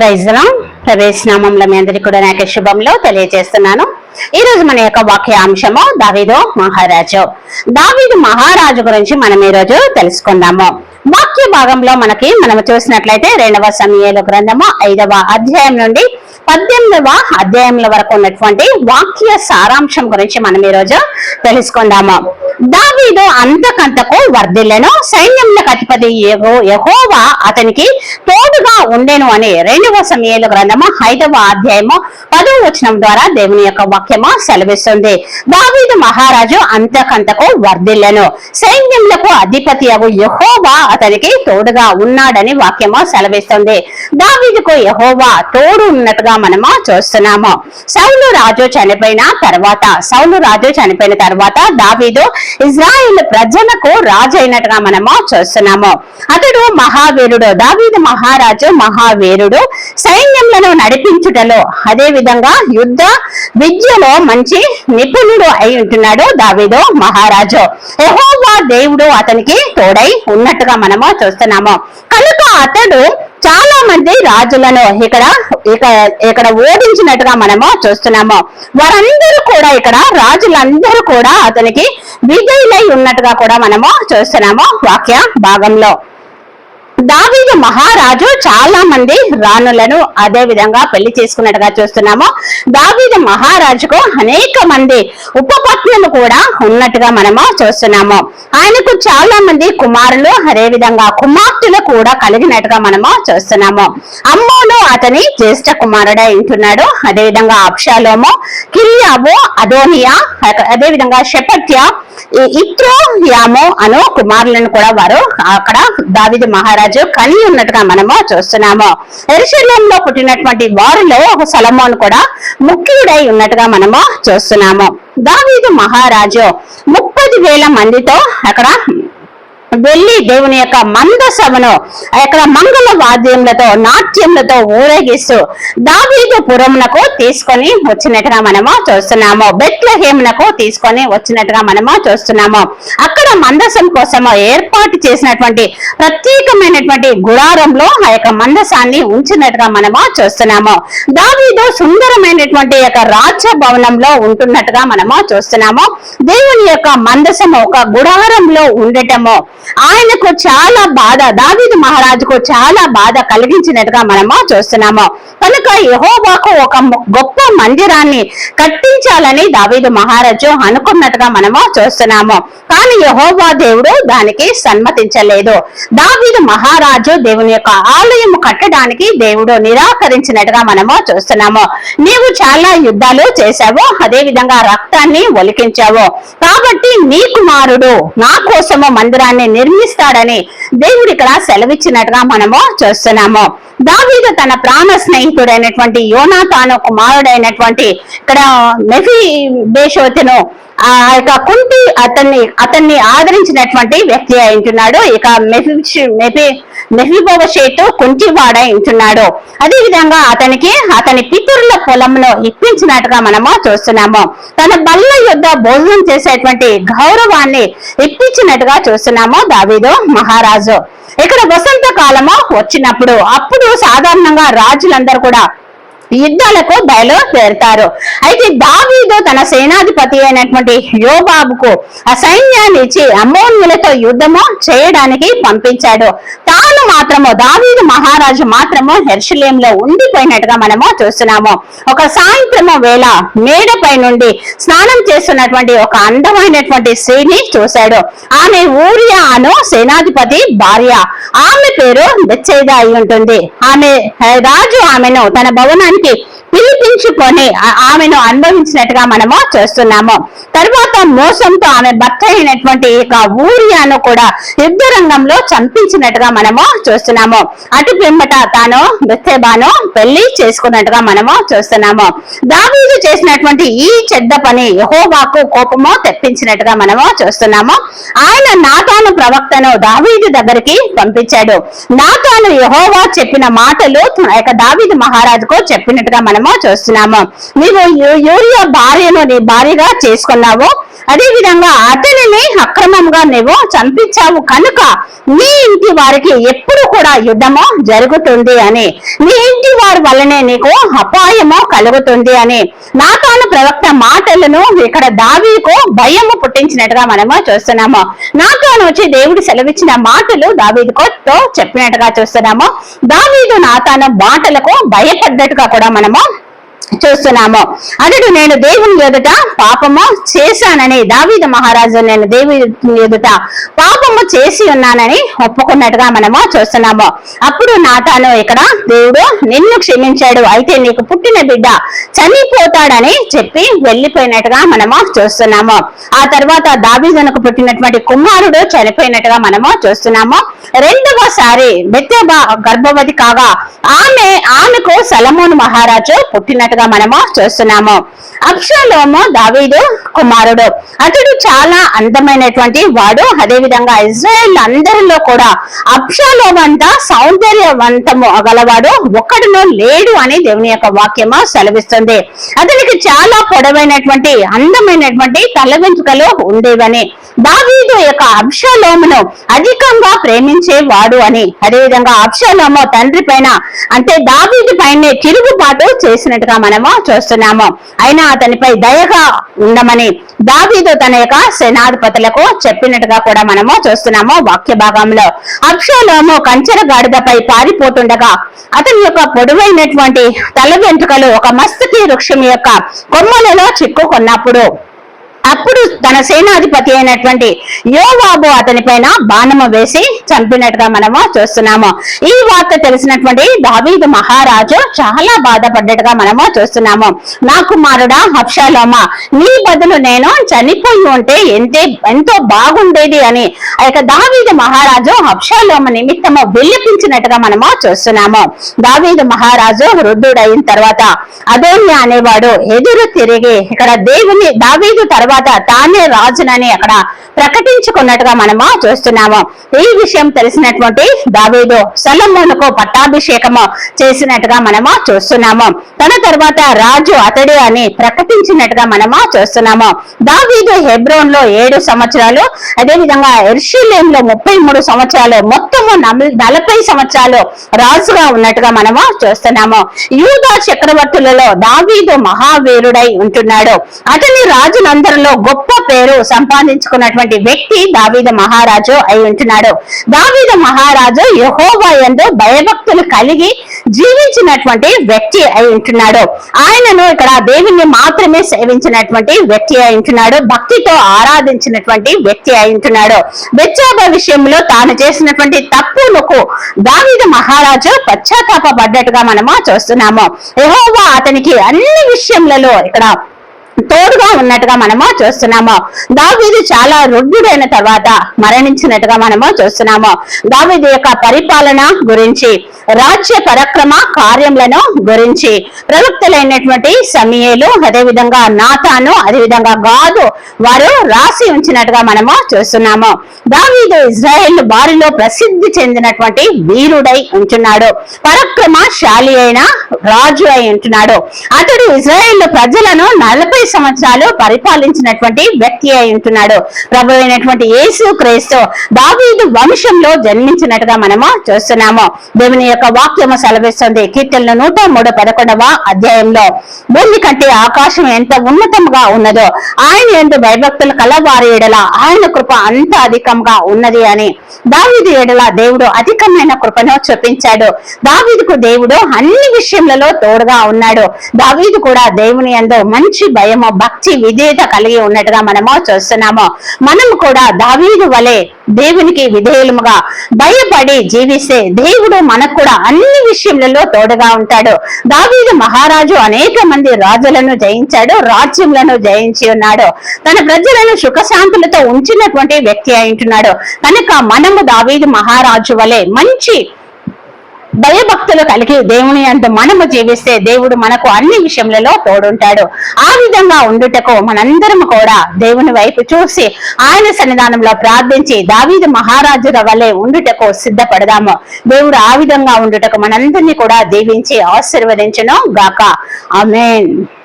ప్రైజ్లో ప్రవేశనామంలో మీ అందరికీ కూడా నాకు శుభంలో తెలియజేస్తున్నాను. ఈ రోజు మన యొక్క వాక్య అంశము దావీదు మహారాజు. దావీదు మహారాజు గురించి మనం ఈ రోజు తెలుసుకుందాము. వాక్య భాగంలో మనకి మనం చూసినట్లయితే రెండవ సమయాల గ్రంథము ఐదవ అధ్యాయం నుండి పద్దెనిమిదవ అధ్యాయంల వరకు ఉన్నటువంటి వాక్య సారాంశం గురించి మనం ఈ రోజు తెలుసుకుందాము. దావీదు అంతకంతకు వర్ధిల్లెను. సైన్యములకు అధిపతి యహోవా అతనికి తోడుగా ఉండెను అని రెండవ సమయాల గ్రంథము ఐదవ అధ్యాయము పదవ వచనం ద్వారా దేవుని యొక్క వాక్యము సెలవిస్తుంది. దావీదు మహారాజు అంతకంతకు వర్ధిల్లెను. సైన్యములకు అధిపతి అగు యహోవా అతనికి తోడుగా ఉన్నాడని వాక్యము సెలవిస్తుంది. దావీదుకు యహోవా తోడు ఉన్నట్టుగా మనము చూస్తున్నాము. సౌలు రాజు చనిపోయిన తర్వాత సౌలు రాజు చనిపోయిన తర్వాత దావీదు ఇజ్రాయిల్ ప్రజలకు రాజు అయినట్టుగా మనము చూస్తున్నాము. అతడు మహావీరుడు దావీదు మహారాజు మహావీరుడు సైన్యములను నడిపించుటలో అదే విధంగా యుద్ధ విద్యలో మంచి నిపుణుడు అయి ఉంటున్నాడు దావీదు మహారాజు. యెహోవా దేవుడు అతనికి తోడై ఉన్నట్టుగా మనము చూస్తున్నాము. కనుక అతడు చాలా మంది రాజులను ఇక్కడ ఇక్కడ ఓడించినట్టుగా మనము చూస్తున్నాము. వారందరూ కూడా ఇక్కడ రాజులందరూ కూడా అతనికి విజయులై ఉన్నట్టుగా కూడా మనము చూస్తున్నాము వాక్య భాగంలో. దావీదు మహారాజు చాలా మంది రాణులను అదే విధంగా పెళ్ళి చేసుకున్నట్టుగా చూస్తున్నాము. దావీదు మహారాజుకు అనేక మంది ఉపపత్నులు కూడా ఉన్నట్టుగా మనము చూస్తున్నాము. ఆయనకు చాలా మంది కుమారులు అదే విధంగా కుమార్తెలు కూడా కలిగినట్టుగా మనము చూస్తున్నాము. అమ్మోను అతని జ్యేష్ఠ కుమారుడై ఉంటున్నాడు. అదే విధంగా అప్షాలోము కిలియాబు అదోనియా అదే విధంగా షెపత్య ఇత్రో యామో అను కుమారులను కూడా వారు అక్కడ దావిది మహారాజు కలిగి ఉన్నట్టుగా మనము చూస్తున్నాము. ఎరుశల్యంలో పుట్టినటువంటి వారిలో ఒక సలమోన్ కూడా ముఖ్యుడై ఉన్నట్టుగా మనము చూస్తున్నాము. దావీదు మహారాజు ముప్పది వేల మందితో అక్కడ వెళ్ళి దేవుని యొక్క మందసమును అక్కడ మంగళ వాద్యములతో నాట్యములతో ఊరేగిస్తూ దావీదు పురమునకు తీసుకొని వచ్చినట్టుగా మనము చూస్తున్నాము. బెట్లహేమునకు తీసుకొని వచ్చినట్టుగా మనము చూస్తున్నాము. అక్కడ మందసం కోసము ఏర్పాటు చేసినటువంటి ప్రత్యేకమైనటువంటి గుడారంలో ఆ యొక్క మందసాన్ని ఉంచినట్టుగా మనము చూస్తున్నాము. దావీదు సుందరమైనటువంటి యొక్క రాజ్య భవనంలో ఉంటున్నట్టుగా మనము చూస్తున్నాము. దేవుని యొక్క మందసము ఒక గుడారంలో ఉండటము ఆయనకు చాలా బాధ దావీదు మహారాజుకు చాలా బాధ కలిగించినట్టుగా మనము చూస్తున్నాము. కనుక యహోబాకు ఒక గొప్ప మందిరాన్ని కట్టించాలని దావీదు మహారాజు అనుకున్నట్టుగా మనము చూస్తున్నాము. కానీ యహోబా దేవుడు దానికి సమ్మతించలేదు. దావీదు మహారాజు దేవుని యొక్క ఆలయం కట్టడానికి దేవుడు నిరాకరించినట్టుగా మనము చూస్తున్నాము. నీవు చాలా యుద్ధాలు చేశావు అదే విధంగా రక్తాన్ని ఒలికించావు. కాబట్టి నీ కుమారుడు నా కోసము మందిరాన్ని నిర్మిస్తాడని దేవుడు ఇక్కడ సెలవిచ్చినట్టుగా మనము చూస్తున్నాము. దావీదు తన ప్రాణ స్నేహితుడైనటువంటి యోనా తాను కుమారుడైనటువంటి ఇక్కడ మెఫీ బేషోతును ఆ యొక్క కుంటి అతన్ని అతన్ని ఆదరించినటువంటి వ్యక్తి అయి ఉంటున్నాడు. ఇక మెఫి మెఫి మెఫిబోషేతు కుంటివాడై ఉంటున్నాడు. అదే విధంగా అతనికి అతని పితరుల పొలంలో ఇప్పించినట్టుగా మనము చూస్తున్నాము. తన బల్ల యొక్క భోజనం చేసేటువంటి గౌరవాన్ని ఇప్పించినట్టుగా చూస్తున్నాము దావీదు మహారాజు. ఇక్కడ వసంత కాలము వచ్చినప్పుడు అప్పుడు సాధారణంగా రాజులందరూ కూడా యుద్ధాలకు బయలుదేరుతారు. అయితే దావీదు తన సేనాధిపతి అయినటువంటి యోబాబుకు ఆ సైన్యాన్ని ఇచ్చి అమ్మోన్యులతో యుద్ధము చేయడానికి పంపించాడు. తాను మాత్రము దావీదు మహారాజు మాత్రము హెర్షలేంలో ఉండిపోయినట్టుగా మనము చూస్తున్నాము. ఒక సాయంత్రము వేళ మేడపై నుండి స్నానం చేస్తున్నటువంటి ఒక అందమైనటువంటి స్త్రీని చూశాడు. ఆమె ఊరియా అను సేనాధిపతి భార్య. ఆమె పేరు బెచ్చేదా అయి ఉంటుంది. ఆమె రాజు ఆమెను తన భవనానికి పిలిపించుకొని ఆమెను అనుభవించినట్టుగా మనము చూస్తున్నాము. తర్వాత మోసంతో ఆమె భర్త అయినటువంటి ఇక ఊరియాను కూడా యుద్ధ రంగంలో చంపించినట్టుగా మనము చూస్తున్నాము. అటు పిమ్మట తాను బెత్తేబాను పెళ్ళి చేసుకున్నట్టుగా మనము చూస్తున్నాము. దావీదు చేసినటువంటి ఈ చెడ్డ పని యహోబాకు కోపము తెప్పించినట్టుగా మనము చూస్తున్నాము. ఆయన నాతాను ప్రవక్తను దావీదు దగ్గరికి పంపించాడు. నాతాను యహోవా చెప్పిన మాటలు యొక్క దావీదు మహారాజుకు చెప్పినట్టుగా మనం మనము చూస్తున్నాము. నీవు యూ- యూరియా భార్యను నీ భార్యగా చేసుకున్నావు. అదే విధంగా అతనిని అక్రమంగా నువ్వు చంపించావు కనుక నీ ఇంటి వారికి ఎప్పుడు కూడా యుద్ధము జరుగుతుంది అని. నీ ఇంటి వారి వల్లనే నీకు అపాయము కలుగుతుంది అని. నాతాను ప్రవక్త మాటలను ఇక్కడ దావీకు భయము పుట్టించినట్టుగా మనము చూస్తున్నాము. నాతాను వచ్చి దేవుడు సెలవిచ్చిన మాటలు దావీదుతో చెప్పినట్టుగా చూస్తున్నాము. దావీదు నాతాను మాటలకు భయపడ్డట్టుగా కూడా మనము చూస్తున్నాము. అతడు నేను దేవుని ఎదుట పాపము చేశానని దావీద మహారాజు నేను దేవుని ఎదుట పాపము చేసి ఉన్నానని ఒప్పుకున్నట్టుగా మనము చూస్తున్నాము. అప్పుడు నాతాను ఇక్కడ దేవుడు నిన్ను క్షమించాడు అయితే నీకు పుట్టిన బిడ్డ చనిపోతాడని చెప్పి వెళ్ళిపోయినట్టుగా మనము చూస్తున్నాము. ఆ తర్వాత దావీదనకు పుట్టినటువంటి కుమారుడు చనిపోయినట్టుగా మనము చూస్తున్నాము. రెండవసారి బెత్యబా గర్భవతి కాగా ఆమె ఆమెకు సలమోను మహారాజు చెప్పినట్టుగా మనము చూస్తున్నాము. అబ్షాలోము దావీదు కుమారుడు. అతడు చాలా అందమైనటువంటి వాడు. అదే విధంగా ఇజ్రాయెల్ అందరిలో కూడా అబ్షాలోం అంతా సౌందర్యవంతము గలవాడు. ఒక్కడును లేడు అని దేవుని యొక్క వాక్యము సెలవిస్తుంది. అతనికి చాలా పొడవైనటువంటి అందమైనటువంటి తల వెంట్రుకలు ఉండేవని. దావీదు యొక్క అబ్షాలోమును అధికంగా ప్రేమించేవాడు అని. అదేవిధంగా అబ్షాలోము తండ్రి పైన అంటే దావీదు పైనే తిరుగుబాటు చేసినట్టుగా మనము చూస్తున్నాము. అయినా అతనిపై దయగా ఉండమని దావీదు తన యొక్క సేనాధిపతులకు చెప్పినట్టుగా కూడా మనము చూస్తున్నాము వాక్య భాగంలో. అబ్షాలోము కంచెర గాడిదపై పారిపోతుండగా అతని యొక్క పొడవైనటువంటి తల వెంట్రుకలు ఒక మస్తకి వృక్షం యొక్క కొమ్మలలో చిక్కుకున్నప్పుడు అప్పుడు తన సేనాధిపతి అయినటువంటి యోవాబు అతని పైన బాణము వేసి చంపినట్టుగా మనము చూస్తున్నాము. ఈ వార్త తెలిసినటువంటి దావీదు మహారాజు చాలా బాధపడ్డట్టుగా మనము చూస్తున్నాము. నా కుమారుడా హర్షాలోమ నీ బదులు నేను చనిపోయి ఉంటే ఎంతే ఎంతో బాగుండేది అని ఆ యొక్క దావీదు మహారాజు హర్షాలోమ నిమిత్తము విల్లిపించినట్టుగా మనము చూస్తున్నాము. దావీదు మహారాజు వృద్ధుడైన తర్వాత అదోన్య అనేవాడు ఎదురు తిరిగి ఇక్కడ దేవుని దావీదు తర్వాత తానే రాజునని అక్కడ ప్రకటించుకున్నట్టుగా మనము చూస్తున్నాము. ఈ విషయం తెలిసినటువంటి దావీదు సలమోనుకు పట్టాభిషేకము చేసినట్టుగా మనము చూస్తున్నాము. తన తర్వాత రాజు అతడే అని ప్రకటించినట్టుగా మనము చూస్తున్నాము. దావీదు హెబ్రోన్లో ఏడు సంవత్సరాలు అదే విధంగా ఎర్షిలేం లో ముప్పై మూడు సంవత్సరాలు మొత్తము నలభై సంవత్సరాలు రాజుగా ఉన్నట్టుగా మనము చూస్తున్నాము. యూదా చక్రవర్తులలో దావీదు మహావీరుడై ఉంటున్నాడు. అతని రాజులందరిలో గొప్ప పేరు సంపాదించుకున్నటువంటి వ్యక్తి దావీద మహారాజు అయి ఉంటున్నాడు. దావీద మహారాజు యహోవా యందు భయభక్తులు కలిగి జీవించినటువంటి వ్యక్తి అయి ఉంటున్నాడు. ఆయనను ఇక్కడ దేవుణ్ణి మాత్రమే సేవించినటువంటి వ్యక్తి అయి ఉంటున్నాడు. భక్తితో ఆరాధించినటువంటి వ్యక్తి అయి ఉంటున్నాడు. బెచ్చాబ విషయంలో తాను చేసినటువంటి తప్పులకు దావీద మహారాజు పశ్చాత్తాప పడ్డట్టుగా మనము చూస్తున్నాము. యహోవా అతనికి అన్ని విషయములలో ఇక్కడ తోడుగా ఉన్నట్టుగా మనము చూస్తున్నాము. దావీదు చాలా రుగ్గుడైన తర్వాత మరణించినట్టుగా మనము చూస్తున్నాము. దావీదు యొక్క పరిపాలన గురించి రాజ్య పరక్రమ కార్యములను గురించి ప్రవక్తలైనటువంటి సమయలు అదేవిధంగా నాతాను అదేవిధంగా గాదు వారు రాసి ఉంచినట్టుగా మనము చూస్తున్నాము. దావీదు ఇజ్రాయెల్ బారిలో ప్రసిద్ధి చెందినటువంటి వీరుడై ఉంటున్నాడు. పరక్రమశాలి అయిన రాజు అయి ఉంటున్నాడు. అతడు ఇజ్రాయెల్ ప్రజలను నలభై సంవత్సరాలు పరిపాలించినటువంటి వ్యక్తి అయి ఉంటున్నాడు. ప్రభు అయినటువంటి యేసు క్రీస్తు దావీదు వంశంలో జన్మించినట్టుగా మనము చూస్తున్నాము. దేవుని యొక్క వాక్యము సెలవిస్తుంది. కీర్తనలు నూట మూడు పదకొండవ అధ్యాయంలో భూమి కంటే ఆకాశం ఎంత ఉన్నతంగా ఉన్నదో ఆయన ఎందు భయభక్తులు కలవారి ఎడల ఆయన కృప అంత అధికంగా ఉన్నది అని దావీదు ఎడల దేవుడు అధికమైన కృపను చూపించాడు. దావీదుకు దేవుడు అన్ని విషయములలో తోడుగా ఉన్నాడు. దావీదు కూడా దేవుని యందు మంచి భయ భయము భక్తి విధేయత కలిగి ఉన్నట్టుగా మనము చూస్తున్నాము. మనం కూడా దావీదు వలె దేవునికి విధేయులముగా భయపడి జీవిస్తే దేవుడు మనకు కూడా అన్ని విషయములలో తోడుగా ఉంటాడు. దావీదు మహారాజు అనేక మంది రాజులను జయించాడు రాజ్యములను జయించి ఉన్నాడు. తన ప్రజలను సుఖశాంతులతో ఉంచినటువంటి వ్యక్తి అయి ఉంటున్నాడు. కనుక మనము దావీదు మహారాజు వలె మంచి భయభక్తులు కలిగి దేవుని అందు మనము జీవిస్తే దేవుడు మనకు అన్ని విషయములలో తోడుంటాడు. ఆ విధంగా ఉండుటకు మనందరం కూడా దేవుని వైపు చూసి ఆయన సన్నిధానంలో ప్రార్థించి దావీదు మహారాజుల వలె ఉండుటకు సిద్ధపడదాము. దేవుడు ఆ విధంగా ఉండుటకు మనందరినీ కూడా దీవించి ఆశీర్వదించను గాక. ఆమెన్.